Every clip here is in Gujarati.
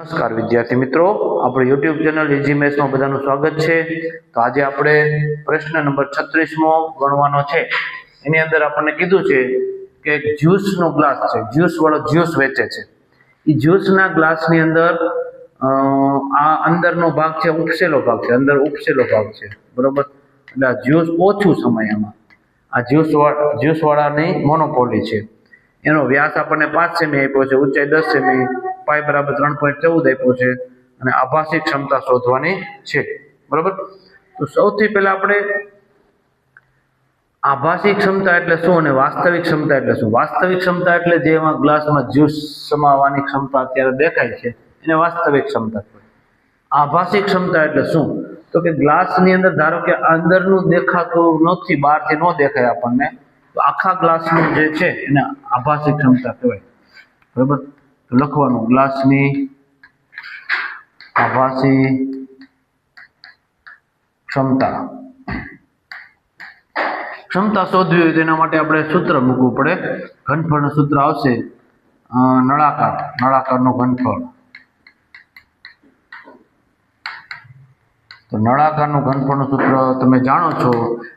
નમસ્કાર વિદ્યાર્થી મિત્રો. આપણે યુટ્યુબ ચેનલ ઇઝી મેથ્સમાં બધાનું સ્વાગત છે. તો આજે આપણે પ્રશ્ન નંબર છત્રીસમો ગણવાનો છે. એની અંદર આપણને કીધું છે કે જ્યુસનો ગ્લાસ છે. જ્યુસ વાળો જ્યુસ વેચે છે. એ જ્યુસના ગ્લાસની અંદર આ અંદરનો ભાગ છે, ઉપસેલો ભાગ છે. અંદર ઉપસેલો ભાગ છે. બરોબર? એટલે આ જ્યુસ ઓછું સમયમાં. આ જ્યુસ જ્યુસવાળાની જ્યુસ મોનોપોલી છે. એનો વ્યાસ આપણને પાંચ સેમી આપ્યો છે. ઊંચાઈ દસ સેમી. પાઈ બરાબર ત્રણ પોઈન્ટ ચૌદ આપ્યો છે અને આભાસી ક્ષમતા શોધવાની છે. બરાબર? તો સૌથી પહેલા આપણે આભાસી ક્ષમતા એટલે શું અને વાસ્તવિક ક્ષમતા એટલે શું? વાસ્તવિક ક્ષમતા એટલે જે એમાં ગ્લાસમાં જ્યુસ સમાવવાની ક્ષમતા અત્યારે દેખાય છે, એને વાસ્તવિક ક્ષમતા આભાસી ક્ષમતા એટલે શું? તો કે ગ્લાસની અંદર, ધારો કે અંદરનું દેખાતું નથી, બહારથી ન દેખાય આપણને, તો આખા ગ્લાસનું જે છે એને આભાસી ક્ષમતા કહેવાય. બરાબર? તો લખવાનું ગ્લાસની આભાસી ક્ષમતા. ક્ષમતા શોધવી હોય તેના માટે આપણે સૂત્ર મૂકવું પડે. ઘનફળનું સૂત્ર આવશે નળાકાર. નળાકારનું ઘનફળ. તો નળાકારનું ઘનફળનું સૂત્ર તમે જાણો છો.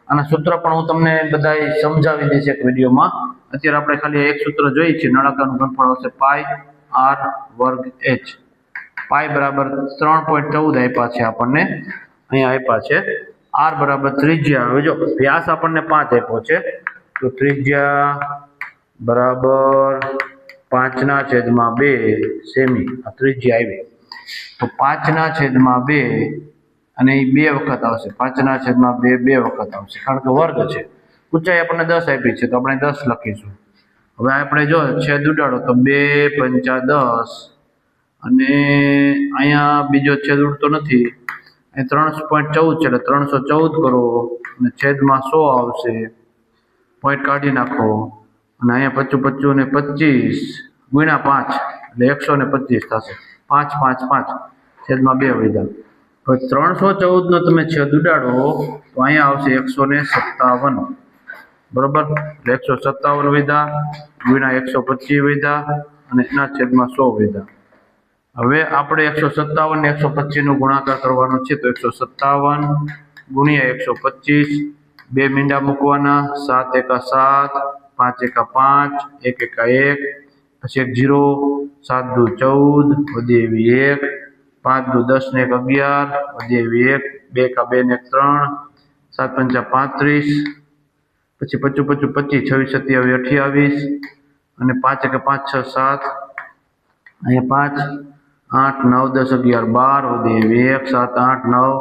અને સૂત્ર પણ હું તમને બધા સમજાવી દઈશ એક વિડીયોમાં. અત્યારે આપણે ખાલી એક સૂત્ર જોઈએ છીએ નળાકારનું ઘનફળ આવશે પાઈ. આર વર્ગ એચ. પાઈ બરાબર ત્રણ પોઈન્ટ ચૌદ આપ્યા છે આપણને. અહીંયા આપ્યા છે. આર બરાબર ત્રિજ્યા. હવે જો વ્યાસ આપણને પાંચ આપ્યો છે, તો ત્રિજ્યા બરાબર પાંચના છેદમાં બે, સેમી. આ ત્રિજ્યા આવી. તો પાંચના છેદમાં બે અને એ બે વખત આવશે. પાંચના છેદમાં બે બે વખત આવશે. કારણ કે વર્ગ છે. ઊંચાઈ આપણને દસ આપી છે, તો આપણે દસ લખીશું. હવે આપણે જો છેદ ઉડાડો તો બે પંચા દસ. અને અહીંયા બીજો છેદ ઉડતો નથી. અહીં ત્રણસો પોઈન્ટ ચૌદ છે એટલે ત્રણસો ચૌદ કરો. અને છેદમાં સો આવશે. પોઈન્ટ કાઢી નાખો. અને અહીંયા પચું પચું ને પચીસ. ગુણ્યા પાંચ. એટલે એકસો ને પચીસ થશે. પાંચ પાંચ પાંચ. છેદમાં બે વધ્યા હવે ત્રણસો ચૌદનો તમે છેદ ઉડાડો તો અહીંયા આવશે એકસો ને સત્તાવન. બરોબર? એકસો સત્તાવન વિધા ગુણ્યા એકસો પચીસ વિધા અને એના છેદમાં સો વિધા. હવે આપણે એકસો સત્તાવન ને એકસો પચીસનો ગુણાકાર કરવાનો છે, તો એકસો સત્તાવન ગુણ્યા એકસો પચીસ, બે મીંડા મૂકવાના, સાત એકા સાત, પાંચ એકા પાંચ, એક એકા એક, પછી એક જીરો, સાત દુ ચૌદ, વધી એવી એક, પાંચ દુ દસ ને એક અગિયાર, વધી એવી એક, બે એકા બે ને ત્રણ, સાત પંચા પાંત્રીસ પછી પચું પચું પચીસ, છવ્વીસ, સત્યાવીસ, અઠ્યાવીસ અને પાંચ એક પાંચ છ સાત. અહીંયા પાંચ, આઠ, નવ, દસ, અગિયાર, બાર વધી એવી એક, સાત, આઠ, નવ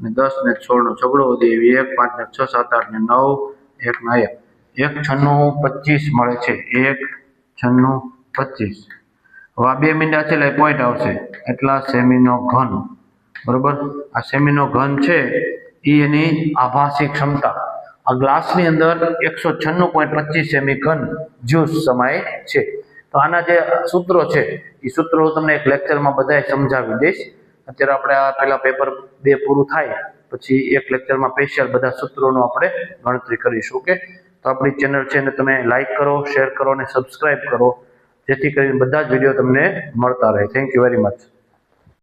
અને દસ ને સોળનો છગડો વધી એવી એક, પાંચ, ને છ, સાત, આઠ ને નવ, એક ને એક. એક, છન્નું, પચીસ મળે છે. એક, છન્નું, પચીસ. હવે બે મીંડા છે એટલે પોઈન્ટ આવશે. એટલા સેમીનો ઘન. બરોબર? આ સેમીનો ઘન છે એ એની આભાસી ક્ષમતા. આ ગ્લાસની અંદર એકસો છન્નું પોઈન્ટ પચીસ સેમી ઘન જ્યુસ સમાય છે. તો આના જે સૂત્રો છે, એ સૂત્રો તમને એક લેક્ચરમાં બધાય સમજાવી દઈશ. અત્યારે આપણે આ પેલા પેપર બે પૂરું થાય, પછી એક લેક્ચરમાં સ્પેશિયલ બધા સૂત્રોનો આપણે ગણતરી કરીશું, ઓકે? તો આપણી ચેનલ છે એને તમે લાઇક કરો, શેર કરો અને સબસ્ક્રાઈબ કરો, જેથી કરીને બધા જ વીડિયો તમને મળતા રહે. Thank you very much.